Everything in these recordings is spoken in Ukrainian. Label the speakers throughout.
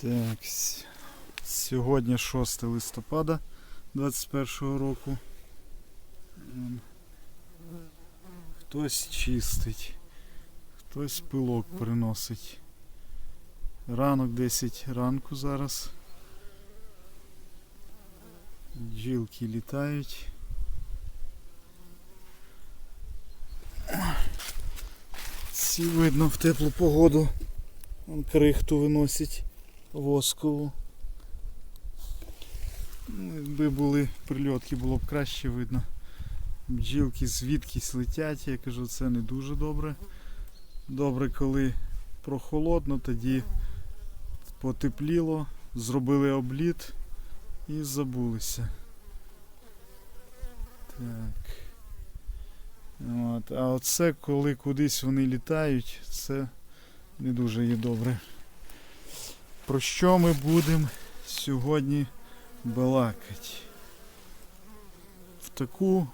Speaker 1: Так, сьогодні 6 листопада 21 року. Хтось чистить, хтось пилок приносить. Ранок 10 ранку зараз. Бджілки літають. Ці видно в теплу погоду. Вон крихту виносять воскову. Ну, якби були прильотки, було б краще видно. Бджілки звідкись летять, я кажу, це не дуже добре. Добре, коли прохолодно, тоді потепліло, зробили обліт і забулися. Так. От. А оце коли кудись вони літають, це не дуже є добре. Про що ми будемо сьогодні балакати? В таку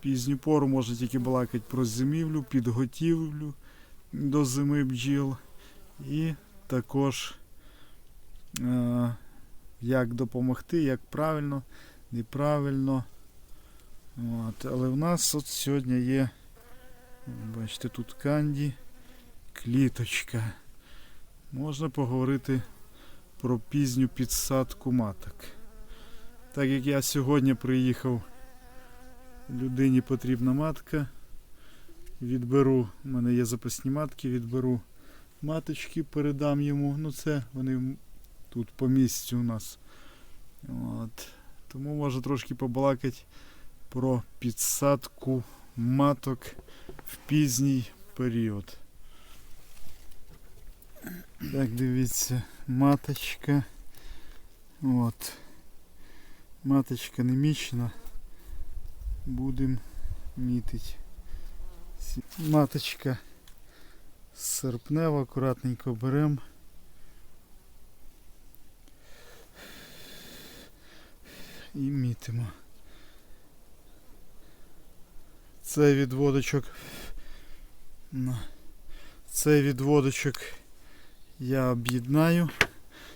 Speaker 1: пізню пору можна тільки балакати про зимівлю, підготівлю до зими бджіл і також е, як допомогти, як правильно, неправильно. От. Але в нас от сьогодні є, бачите, тут канді, кліточка. Можна поговорити про пізню підсадку маток. Так як я сьогодні приїхав, людині потрібна матка. Відберу, у мене є запасні матки, відберу маточки, передам йому. Ну це вони тут по місцю у нас. От. Тому можу трошки побалакати про підсадку маток в пізній період. Так, дивіться, маточка. От. Маточка не мічена. Будемо мітити. Маточка серпнева, акуратненько беремо. І мітимо. Цей відводочок. Цей відводочок я об'єднаю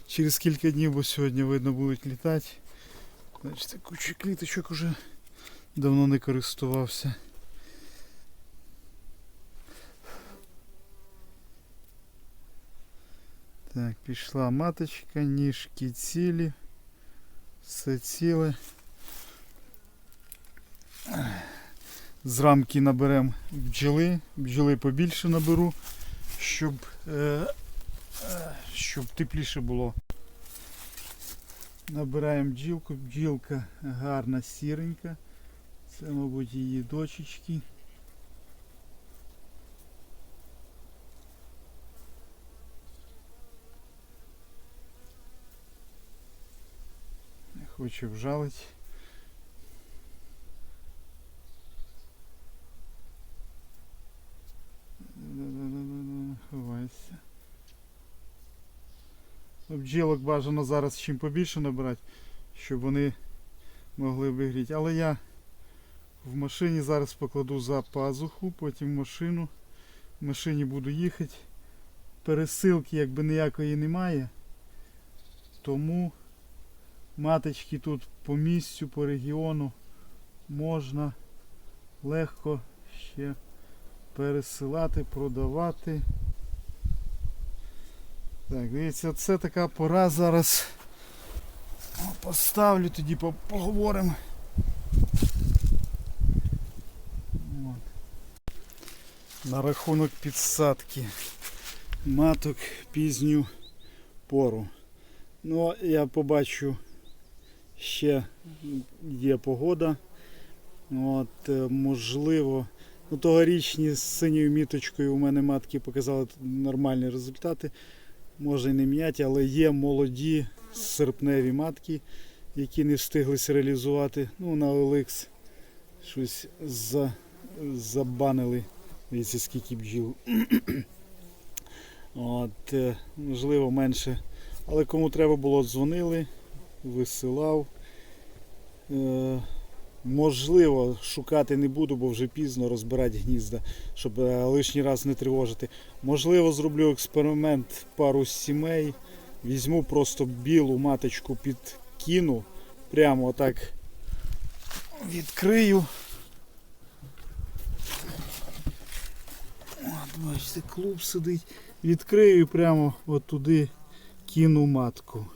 Speaker 1: через кілька днів, бо сьогодні видно будуть літати. Бачите, куча кліточок уже давно не користувався. Так, пішла маточка, ніжки цілі, все ціле. З рамки наберемо бджоли, бджоли побільше наберу, щоб, е, щоб тепліше було. Набираємо бджілку, бджілка гарна сіренька. Це, мабуть, її дочечки. Не хоче вжалить. Бджілок бажано зараз чим побільше набирати, щоб вони могли вигріти. Але я в машині зараз покладу за пазуху, потім в машину. В машині буду їхати. Пересилки якби ніякої немає. Тому маточки тут по місцю, по регіону можна легко ще пересилати, продавати. Так, дивіться, це така пора зараз. Поставлю, тоді поговоримо. На рахунок підсадки маток пізню пору. Ну, я побачу, ще є погода. От, е, можливо, ну, тогорічні з синьою міточкою у мене матки показали нормальні результати. Може і не міняти, але є молоді серпневі матки, які не встиглися реалізувати. Ну, на OLX щось за, забанили. Дивіться, скільки бджіл. От, е, можливо, менше. Але кому треба було, дзвонили, висилав. Можливо, шукати не буду, бо вже пізно розбирати гнізда, щоб е, лишній раз не тривожити. Можливо, зроблю експеримент пару сімей Візьму просто білу маточку підкину. Прямо отак відкрию. От, бачите, клуб сидить. Відкрию і прямо от туди кину матку.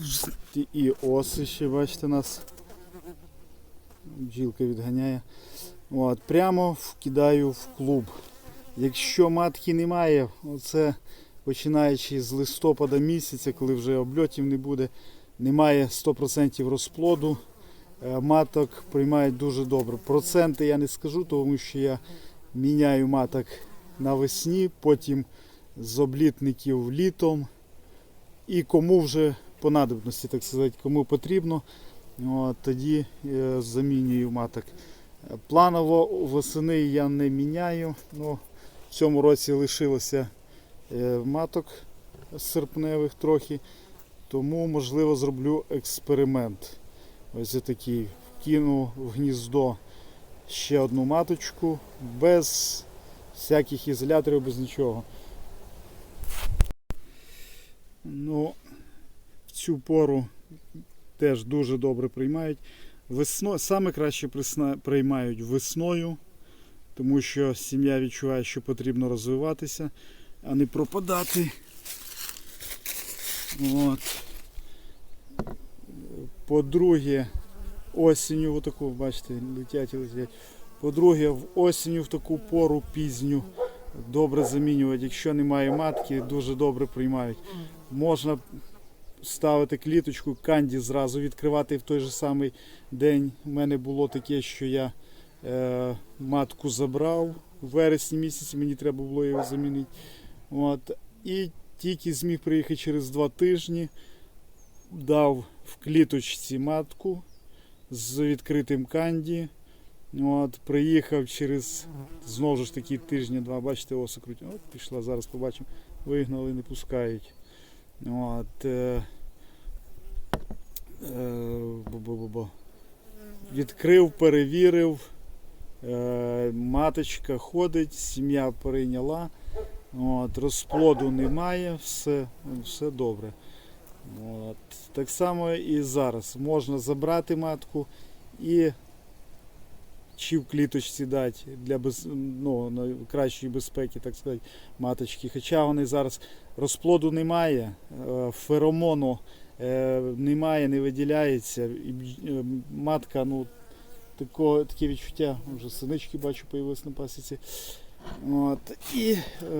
Speaker 1: О. І- І оси ще, бачите, нас бджілка відганяє. От, прямо вкидаю в клуб. Якщо матки немає, оце починаючи з листопада місяця, коли вже обльотів не буде, немає 100% розплоду, е, маток приймають дуже добре. Проценти я не скажу, тому що я міняю маток навесні, потім з облітників літом. І кому вже по надобності, так сказати, кому потрібно, от, тоді е, замінюю маток. Планово восени я не міняю. Ну, в цьому році лишилося е, маток серпневих трохи, тому можливо зроблю експеримент. Ось такий. Вкину в гніздо ще одну маточку без всяких ізоляторів, без нічого. Ну, цю пору теж дуже добре приймають. Весно, саме краще приймають весною, тому що сім'я відчуває, що потрібно розвиватися, а не пропадати. От. По-друге, осінню, отаку, бачите, летять і летять. По-друге, в осінню в таку пору пізню добре замінювати. Якщо немає матки, дуже добре приймають. Можна ставити кліточку, канді зразу відкривати в той же самий день. У мене було таке, що я е, матку забрав у вересні місяці, мені треба було його замінити. От. І тільки зміг приїхати через два тижні, дав в кліточці матку з відкритим канді. От, приїхав через знову ж таки тижні-два, бачите, оса. От пішла, зараз побачимо. Вигнали, не пускають. От, е, е. Відкрив, перевірив. Е, маточка ходить, сім'я прийняла. От, розплоду немає, все, все добре. От. Так само і зараз. Можна забрати матку і чи в кліточці дати для без, ну, кращої безпеки, так сказати, маточки. Хоча вони зараз розплоду немає, е, феромону е, немає, не виділяється. Е, матка, ну, тако, таке відчуття, вже синички бачу, появились на пасіці. От. І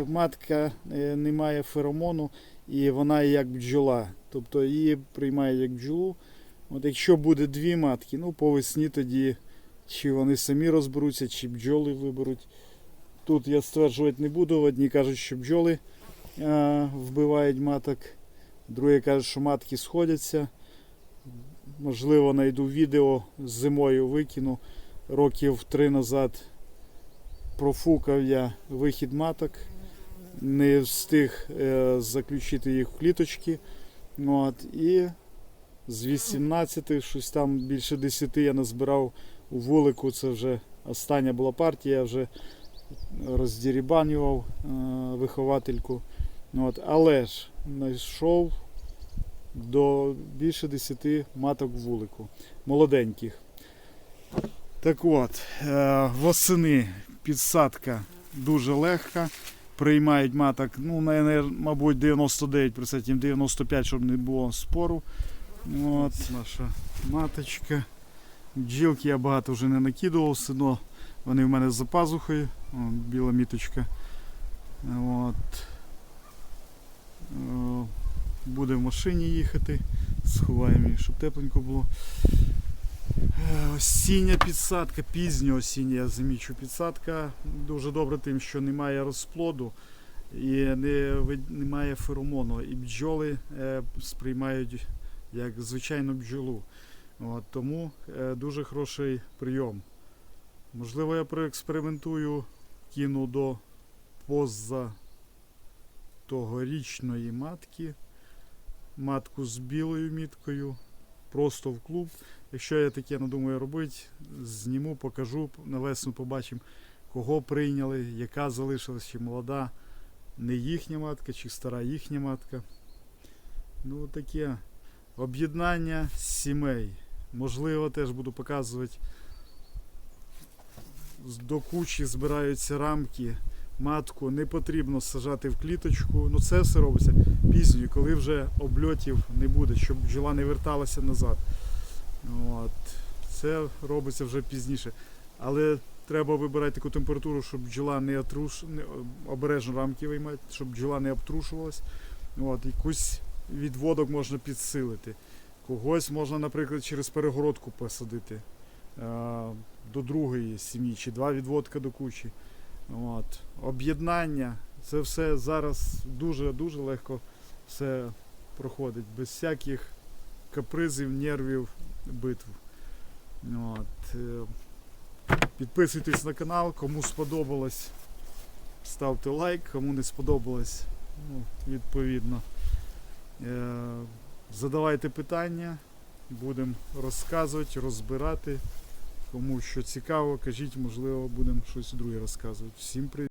Speaker 1: матка не має феромону, і вона як бджола. Тобто її приймає як бджолу. От якщо буде дві матки, ну по весні тоді чи вони самі розберуться, чи бджоли виберуть. Тут я стверджувати не буду. Одні кажуть, що бджоли е, вбивають маток, другі кажуть, що матки сходяться. Можливо, знайду відео з зимою викину. Років три назад профукав я вихід маток, не встиг е, заключити їх в кліточки. От, і з 18, щось там більше 10 я назбирав у вулику. Це вже остання була партія, я вже роздірібанював е, виховательку. От, але ж знайшов до більше 10 маток вулику, молоденьких. Так от, е, восени підсадка дуже легка. Приймають маток, ну, мабуть, 99%, 95%, щоб не було спору. От наша маточка. Бджілки я багато вже не накидував, одно вони в мене за пазухою. О, біла міточка. От. Е, Буде в машині їхати. Сховаємо її, щоб тепленько було. Е, Осіння підсадка, пізня осіння, я замічу підсадка. Дуже добре тим, що немає розплоду і не, немає феромону. І бджоли е, сприймають як звичайну бджолу. От, тому е, дуже хороший прийом. Можливо, я проекспериментую, кину до поза тогорічної матки, матку з білою міткою, просто в клуб. Якщо я таке надумаю робити, зніму, покажу, на весну побачимо, кого прийняли, яка залишилась, чи молода. не їхня матка, чи стара їхня матка. Ну, таке об'єднання сімей. Можливо, теж буду показувати. До кучі збираються рамки. Матку не потрібно сажати в кліточку. Ну це все робиться пізньою, коли вже обльотів не буде, щоб бджола не верталася назад. От. Це робиться вже пізніше. Але треба вибирати таку температуру, щоб бджола не отруш... обережно рамки виймати, щоб бджола не обтрушувалась. От. Якусь відводок можна підсилити. Когось можна, наприклад, через перегородку посадити е, до другої сім'ї, чи два відводка до кучі. От. Об'єднання. Це все зараз дуже-дуже легко все проходить, без всяких капризів, нервів, битв. От. е, Підписуйтесь на канал, кому сподобалось, ставте лайк, кому не сподобалось, ну, відповідно. Задавайте питання, будемо розказувати, розбирати. Кому що цікаво, кажіть, можливо, будемо щось друге розказувати. Всім привіт!